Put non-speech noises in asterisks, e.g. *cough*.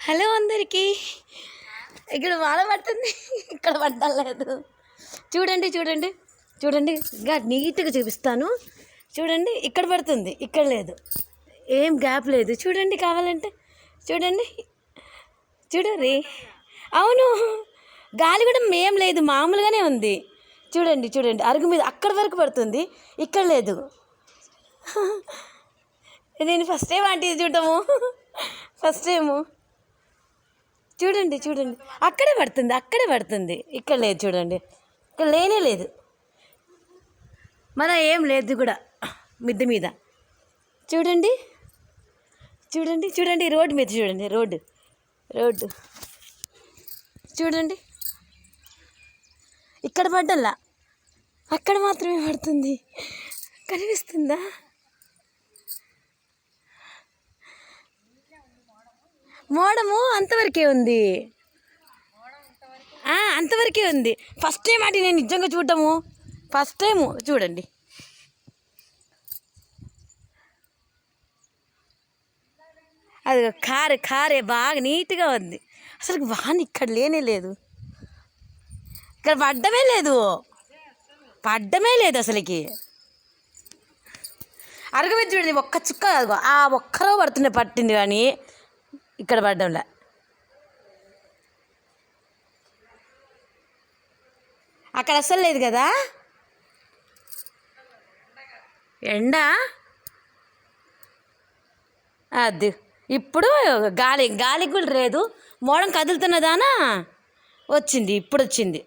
Hello అందరికీ. ఇక్కడ వాన పడుతుంది. ఇక్కడ పడ్డలేదు చూడండి చూడండి. చూడండి. ఇంకా నీట్గా చూపిస్తాను. చూడండి ఇక్కడ పడుతుంది. ఇక్కడ లేదు. ఏం గ్యాప్ లేదు. చూడండి కావాలంటే. చూడండి. చూడండి అవును. గాలి కూడా మేం లేదు. మామూలుగానే ఉంది. చూడండి చూడండి. అరుగు మీద అక్కడ వరకు పడుతుంది. ఇక్కడ లేదు. నేను first time aunty చూడటము? *laughs* First time చూడండి చూడండి. అక్కడే పడుతుంది అక్కడే పడుతుంది. ఇక్కడ లేదు చూడండి. ఇక్కడ లేనే లేదు. మన ఏం లేదు కూడా మిద్దె మీద. చూడండి చూడండి చూడండి రోడ్డు మీద చూడండి రోడ్డు రోడ్డు. చూడండి. ఇక్కడ పడ్డల్లా? అక్కడ మాత్రమే పడుతుంది. కనిపిస్తుందా? మోడము అంతవరకే ఉంది. అంతవరకే ఉంది. ఫస్ట్ టైం అంటే నేను నిజంగా చూడటము? ఫస్ట్ టైము చూడండి. అది కారు కారే బాగా నీట్గా ఉంది. అసలు వాన ఇక్కడ లేనే లేదు. ఇక్కడ పడ్డమే లేదు. పడ్డమే లేదు అసలుకి. అరగబెట్టి చూడండి ఒక్క చుక్క ఆ ఒక్కరో పడుతుండే పట్టింది కానీ ఇక్కడ పడ్డంలే. అక్కడ అస్సలు లేదు కదా? ఎండ? అది ఇప్పుడు గాలి గాలికి కూడా లేదు. మోడం కదులుతున్నదానా వచ్చింది ఇప్పుడు వచ్చింది.